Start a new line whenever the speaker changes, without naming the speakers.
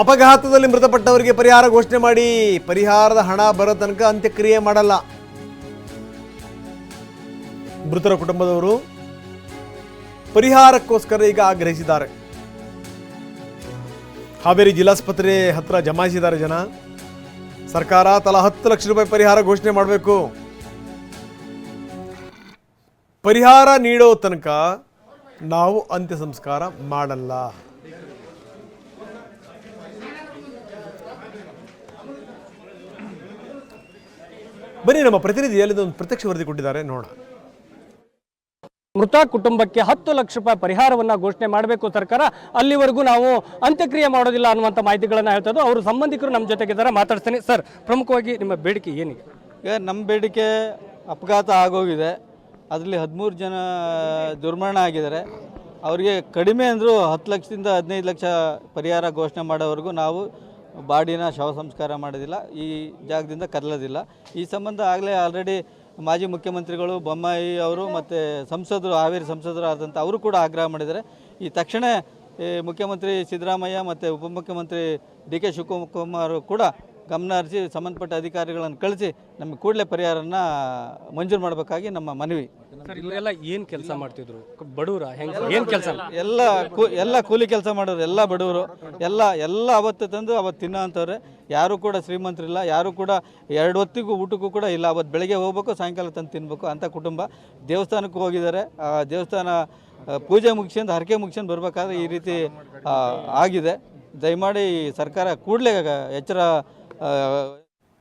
ಅಪಘಾತದಲ್ಲಿ ಮೃತಪಟ್ಟವರಿಗೆ ಪರಿಹಾರ ಘೋಷಣೆ ಮಾಡಿ, ಪರಿಹಾರದ ಹಣ ಬರೋ ತನಕ ಅಂತ್ಯಕ್ರಿಯೆ ಮಾಡಲ್ಲ. ಮೃತರ ಕುಟುಂಬದವರು ಪರಿಹಾರಕ್ಕೋಸ್ಕರ ಈಗ ಆಗ್ರಹಿಸಿದ್ದಾರೆ. ಹಾವೇರಿ ಜಿಲ್ಲಾಸ್ಪತ್ರೆ ಹತ್ರ ಜಮಾಯಿಸಿದ್ದಾರೆ ಜನ. ಸರ್ಕಾರ ತಲಾ ಹತ್ತು ಲಕ್ಷ ರೂಪಾಯಿ ಪರಿಹಾರ ಘೋಷಣೆ ಮಾಡಬೇಕು. ಪರಿಹಾರ ನೀಡೋ ತನಕ ನಾವು ಅಂತ್ಯ ಸಂಸ್ಕಾರ ಮಾಡಲ್ಲ. ಬನ್ನಿ ನಮ್ಮ ಪ್ರತಿನಿಧಿ ಒಂದು ಪ್ರತ್ಯಕ್ಷ ವರದಿ ಕೊಟ್ಟಿದ್ದಾರೆ ನೋಡೋಣ.
ಮೃತ ಕುಟುಂಬಕ್ಕೆ ಹತ್ತು ಲಕ್ಷ ರೂಪಾಯಿ ಪರಿಹಾರವನ್ನ ಘೋಷಣೆ ಮಾಡಬೇಕು ಸರ್ಕಾರ. ಅಲ್ಲಿವರೆಗೂ ನಾವು ಅಂತ್ಯಕ್ರಿಯೆ ಮಾಡೋದಿಲ್ಲ ಅನ್ನುವಂಥ ಮಾಹಿತಿಗಳನ್ನ ಹೇಳ್ತಾ ಅವರು ಅವ್ರ ಸಂಬಂಧಿಕರು ನಮ್ಮ ಜೊತೆಗಿದ್ದಾರೆ ಮಾತಾಡ್ತೇನೆ ಸರ್ ಪ್ರಮುಖವಾಗಿ ನಿಮ್ಮ ಬೇಡಿಕೆ ಏನಿದೆ?
ಈಗ ನಮ್ಮ ಬೇಡಿಕೆ ಅಪಘಾತ ಆಗೋಗಿದೆ. ಅದರಲ್ಲಿ ಹದಿಮೂರು ಜನ ದುರ್ಮರಣ ಆಗಿದ್ದಾರೆ. ಅವರಿಗೆ ಕಡಿಮೆ ಅಂದರೂ ಹತ್ತು ಲಕ್ಷದಿಂದ ಹದಿನೈದು ಲಕ್ಷ ಪರಿಹಾರ ಘೋಷಣೆ ಮಾಡೋವರೆಗೂ ನಾವು ಬಾಡಿನ ಶವ ಸಂಸ್ಕಾರ ಮಾಡೋದಿಲ್ಲ, ಈ ಜಾಗದಿಂದ ಕದಲೋದಿಲ್ಲ ಈ ಸಂಬಂಧ ಆಗಲೇ ಆಲ್ರೆಡಿ ಮಾಜಿ ಮುಖ್ಯಮಂತ್ರಿಗಳು ಬೊಮ್ಮಾಯಿ ಅವರು ಮತ್ತು ಸಂಸದರು, ಹಾವೇರಿ ಸಂಸದರು ಆದಂಥ ಅವರು ಕೂಡ ಆಗ್ರಹ ಮಾಡಿದ್ದಾರೆ. ಈ ತಕ್ಷಣ ಮುಖ್ಯಮಂತ್ರಿ ಸಿದ್ದರಾಮಯ್ಯ ಮತ್ತು ಉಪಮುಖ್ಯಮಂತ್ರಿ ಡಿ ಕೆ ಶಿವಕುಮಾರ್ ಕೂಡ ಗಮನ ಹರಿಸಿ ಸಂಬಂಧಪಟ್ಟ ಅಧಿಕಾರಿಗಳನ್ನು ಕಳಿಸಿ ನಮಗೆ ಕೂಡಲೇ ಪರಿಹಾರನ ಮಂಜೂರು ಮಾಡಬೇಕಾಗಿ ನಮ್ಮ ಮನವಿ.
ಸರ್ ಇವರೆಲ್ಲ ಏನು ಕೆಲಸ ಮಾಡ್ತಿದ್ರು? ಬಡವರ ಹೆಂಗ್ ಏನು ಕೆಲಸ?
ಎಲ್ಲ ಕೂ ಎಲ್ಲ ಕೂಲಿ ಕೆಲಸ ಮಾಡೋರು ಎಲ್ಲ ಬಡವರು. ಎಲ್ಲ ಎಲ್ಲ ಅವತ್ತು ತಂದು ಅವತ್ತು ತಿನ್ನೋ ಅಂಥವ್ರೆ. ಯಾರೂ ಕೂಡ ಶ್ರೀಮಂತರಿಲ್ಲ ಯಾರೂ ಕೂಡ ಎರಡು ಹೊತ್ತಿಗೂ ಊಟಕ್ಕೂ ಕೂಡ ಇಲ್ಲ. ಅವತ್ತು ಬೆಳಗ್ಗೆ ಹೋಗ್ಬೇಕು ಸಾಯಂಕಾಲ ತಂದು ತಿನ್ನಬೇಕು ಅಂಥ ಕುಟುಂಬ. ದೇವಸ್ಥಾನಕ್ಕೆ ಹೋಗಿದ್ದಾರೆ. ಆ ದೇವಸ್ಥಾನ ಪೂಜೆ ಮುಗಿಸ್ಕೊಂಡು ಹರಕೆ ಮುಗಿಸ್ಕೊಂಡು ಬರ್ಬೇಕಾದ್ರೆ ಈ ರೀತಿ ಆಗಿದೆ. ದಯಮಾಡಿ ಸರ್ಕಾರ ಕೂಡಲೇ ಎಚ್ಚರ ಆ,